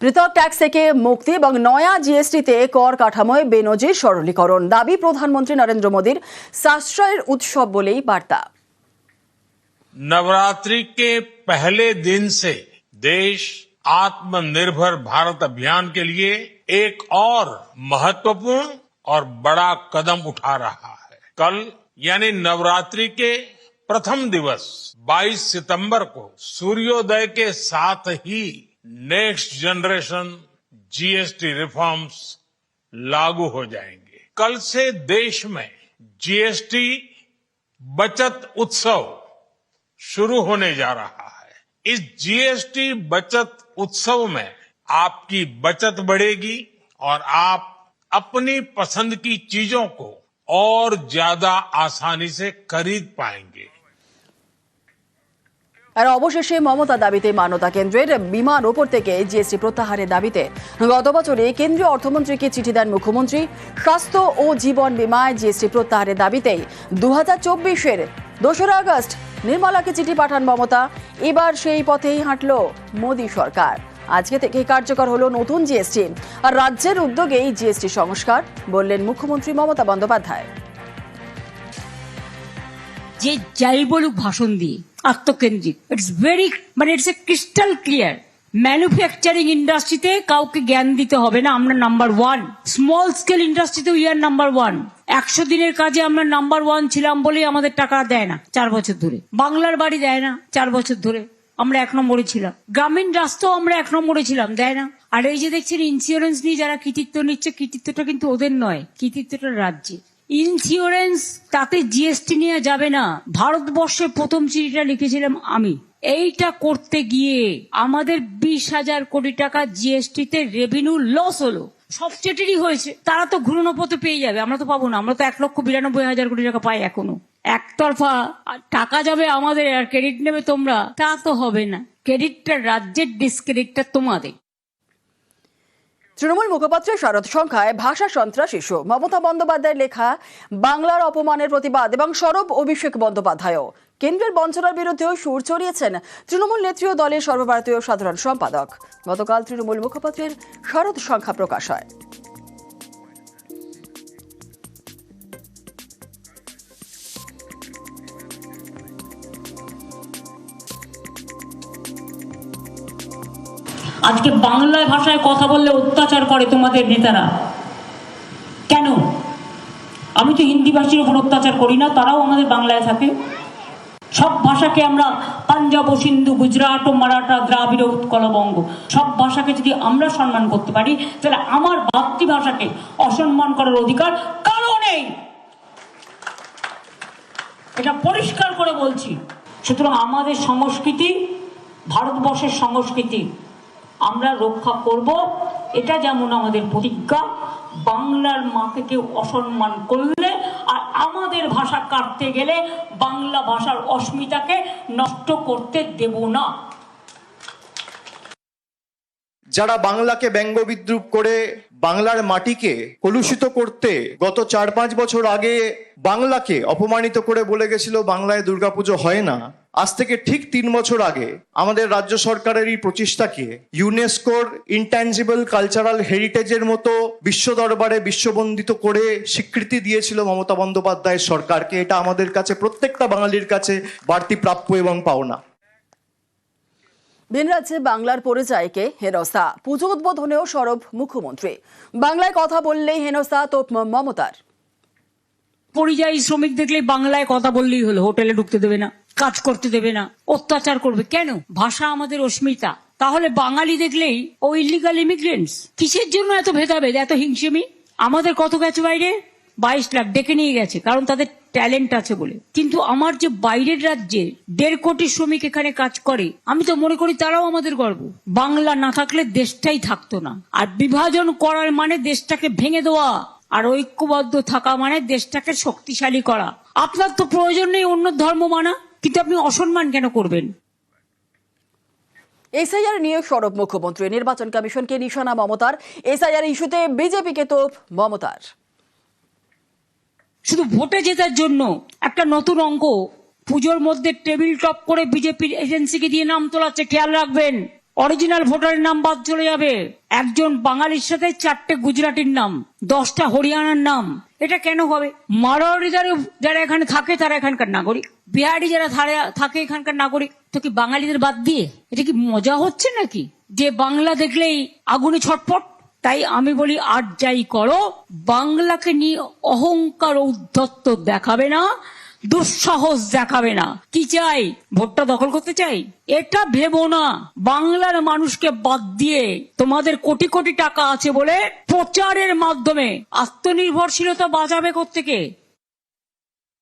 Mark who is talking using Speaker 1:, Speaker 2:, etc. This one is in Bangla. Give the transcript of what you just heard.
Speaker 1: পৃথক ট্যাক্স থেকে মুক্তি এবং নয়া জিএসটিতে কর কাঠামোয় বেনজির সরলীকরণ দাবি প্রধানমন্ত্রী নরেন্দ্র মোদীর সাশ্রয়ের উৎসব বলেই বার্তা
Speaker 2: नवरात्रि के पहले दिन से देश आत्मनिर्भर भारत अभियान के लिए एक और महत्वपूर्ण और बड़ा कदम उठा रहा है कल यानी नवरात्रि के प्रथम दिवस 22 सितंबर को सूर्योदय के साथ ही नेक्स्ट जनरेशन जीएसटी रिफॉर्म्स लागू हो जाएँगे। कल से देश में जीएसटी बचत उत्सव शुरू होने जा रहा है। इस जीएसटी बचत उत्सव में आपकी बचत बढ़ेगी और आप अपनी पसंद की चीज़ों को और ज़्यादा आसानी से खरीद पाएँगे।
Speaker 1: আর অবশেষে মমতা দাবিতে মানতা কেন্দ্রের বিমান ওপর থেকে জিএসটি প্রত্যাহারের দাবিতে গত বছরে কেন্দ্রীয় অর্থমন্ত্রীকে চিঠি দেন মুখ্যমন্ত্রী, স্বাস্থ্য ও জীবন বিমায় জিএসটি প্রত্যাহারের দাবিতেই দু হাজার চব্বিশের দোসরা আগস্ট নির্মলাকে চিঠি পাঠান মমতা। এবার সেই পথেই হাঁটল মোদী সরকার। আজকে থেকে কার্যকর হলো নতুন জিএসটি। আর রাজ্যের উদ্যোগেই জিএসটি সংস্কার, বললেন মুখ্যমন্ত্রী মমতা বন্দ্যোপাধ্যায়।
Speaker 3: যে যাই বলুক ভাষণ দিয়ে আত্মকেন্দ্রিক। ইটস ভেরি মানে it's a crystal clear manufacturing ইন্ডাস্ট্রিতে কাউকে জ্ঞান দিতে হবে না, আমরা নাম্বার ওয়ান স্মল স্কেল ইন্ডাস্ট্রিতে উই আর নাম্বার ওয়ান একশো দিনের কাজে আমরা নাম্বার ওয়ান ছিলাম বলেই আমাদের টাকা দেয় না, চার বছর ধরে। বাংলার বাড়ি দেয় না, চার বছর ধরে। আমরা এক নম্বরে ছিলাম। গ্রামীণ রাস্তাও আমরা এক নম্বরে ছিলাম, দেয় না। আর এই যে দেখছেন ইন্স্যুরেন্স নিয়ে যারা কৃতিত্ব নিচ্ছে, কৃতিত্বটা কিন্তু ওদের নয়, কৃতিত্বটা রাজ্যের। ইন্স্যুরেন্স তাতে জিএসটি নিয়ে যাবে না। ভারতবর্ষে প্রথম চিঠিটা লিখেছিলাম আমি। এইটা করতে গিয়ে আমাদের বিশ হাজার কোটি টাকা জিএসটি তে রেভিনিউ লস হলো। সব হয়েছে। তারা তো ঘুরনো পথে পেয়ে যাবে। আমরা তো পাবো না। আমরা তো এক লক্ষ বিরানব্বই হাজার কোটি টাকা পাই এখনও। একতরফা টাকা যাবে আমাদের আর ক্রেডিট নেবে তোমরা। তা তো হবে না। ক্রেডিটটা রাজ্যের ডিসক্রেডিটটা তোমাদের।
Speaker 1: তৃণমূল মুখপাত্রের শরৎ সংখ্যায় ভাষা সন্ত্রাস ইস্যু। মমতা বন্দ্যোপাধ্যায়ের লেখা, বাংলার অপমানের প্রতিবাদ এবং সরব অভিষেক বন্দ্যোপাধ্যায়ও। কেন্দ্রের বঞ্চনার বিরুদ্ধেও সুর চড়িয়েছেন তৃণমূল নেত্রী দলের সর্বভারতীয় সাধারণ সম্পাদক। গতকাল তৃণমূল মুখপাত্রের শরৎ সংখ্যা প্রকাশ হয়।
Speaker 3: আজকে বাংলা ভাষায় কথা বললে অত্যাচার করে তোমাদের নেতারা। কেন? আমি তো হিন্দি ভাষীর উপর অত্যাচার করি না, তারাও আমাদের বাংলায় থাকে। সব ভাষাকে আমরা পাঞ্জাব ও সিন্ধু, গুজরাট ও মারাঠা, দ্রাবিড় উৎকলবঙ্গ সব ভাষাকে যদি আমরা সম্মান করতে পারি, তাহলে আমার মাতৃভাষাকে অসম্মান করার অধিকার কারও নেই। এটা পরিষ্কার করে বলছি। সুতরাং আমাদের সংস্কৃতি, ভারতবর্ষের সংস্কৃতি আমরা রক্ষা করব। এটা যেমন আমাদের প্রতিজ্ঞা, বাংলার মাকে কেউ অসম্মান করলে আর আমাদের ভাষা কাটতে গেলে বাংলা ভাষার অস্মিতাকে নষ্ট করতে দেব না।
Speaker 4: যারা বাংলাকে ব্যঙ্গ বিদ্রুপ করে বাংলার মাটিকে কলুষিত করতে গত চার পাঁচ বছর আগে বাংলাকে অপমানিত করে বলে গেছিল, বাংলায় দুর্গাপুজো হয় না। আজ থেকে ঠিক তিন বছর আগে আমাদের রাজ্য সরকারের এই প্রচেষ্টাকে ইউনেস্কোর ইনট্যাঞ্জিবল কালচারাল হেরিটেজের মতো বিশ্ব দরবারে বিশ্ববন্দিত করে স্বীকৃতি দিয়েছিল মমতা বন্দ্যোপাধ্যায়ের সরকারকে। এটা আমাদের কাছে, প্রত্যেকটা বাঙালির কাছে বাড়তি প্রাপ্য এবং পাওনা।
Speaker 1: ভিন রাজ্যে বাংলার পরিচয়কে হেনস্থা। পুজো উদ্বোধনেও সরব মুখ্যমন্ত্রী। বাংলায় কথা বললেই হেনস্থা তো মমতার।
Speaker 3: পরিযায়ী শ্রমিক দেখলে বাংলায় কথা বললেই হলো, হোটেলে ঢুকতে দেবে না, কাজ করতে দেবে না, অত্যাচার করবে। কেন? ভাষা আমাদের অস্মিতা। তাহলে বাঙালি দেখলেই, ও ইলিগাল ইমিগ্রেন্টস কিসের জন্য এত ভেদাভেদ, এত হিংসেমি? আমাদের কত গেছে বাইরে? বাইশ লাখ ডেকে নিয়ে গেছে, কারণ তাদের ট্যালেন্ট আছে বলে। কিন্তু আমার যে বাইরের রাজ্যে দেড় কোটি শ্রমিক এখানে কাজ করে, আমি তো মনে করি তারাও আমাদের গর্ব। বাংলা না থাকলে দেশটাই থাকতো না। আর বিভাজন করার মানে দেশটাকে ভেঙে দেওয়া, আর ঐক্যবদ্ধ থাকা মানে দেশটাকে শক্তিশালী করা। আপনার তো প্রয়োজন নেই অন্য ধর্ম মানা, কিন্তু আপনি অসম্মান কেন করবেন?
Speaker 1: এসআইআর নিয়ে সরব মুখ্যমন্ত্রী, নির্বাচন কমিশনকে নিশানা মমতার। এসআইআর ইস্যুতে বিজেপিকে তোপ মমতার।
Speaker 3: শুধু ভোটে জেতার জন্য একটা নতুন অঙ্ক পুজোর মধ্যে টেবিল টপ করে বিজেপির এজেন্সিকে দিয়ে নাম তোলাচ্ছে, খেয়াল রাখবেন। অরিজিনাল ভোটারের নাম বাদ চলে যাবে। একজন বাঙালির সাথে চারটে গুজরাটির নাম, দশটা হরিয়ানার নাম। এটা কেন হবে? মারোয়ারি যারা যারা এখানে থাকে, তারা এখানকার নাগরিক। বিহারি যারা থাকে এখানকার নাগরিক। তো কি বাঙালিদের বাদ দিয়ে? এটা কি মজা হচ্ছে নাকি? যে বাংলা দেখলেই আগুনে ছটপট তাই আমি বলি, আর যাই করো, বাংলাকে নিয়ে অহংকার উদ্ধত্ত দেখাবে না, দুঃসাহস দেখাবে না। কি চাই? ভোটটা দখল করতে চাই? এটা ভেবো না। বাংলার মানুষকে বাদ দিয়ে তোমাদের কোটি কোটি টাকা আছে বলে প্রচারের মাধ্যমে আত্মনির্ভরশীলতা বাঁচাবে থেকে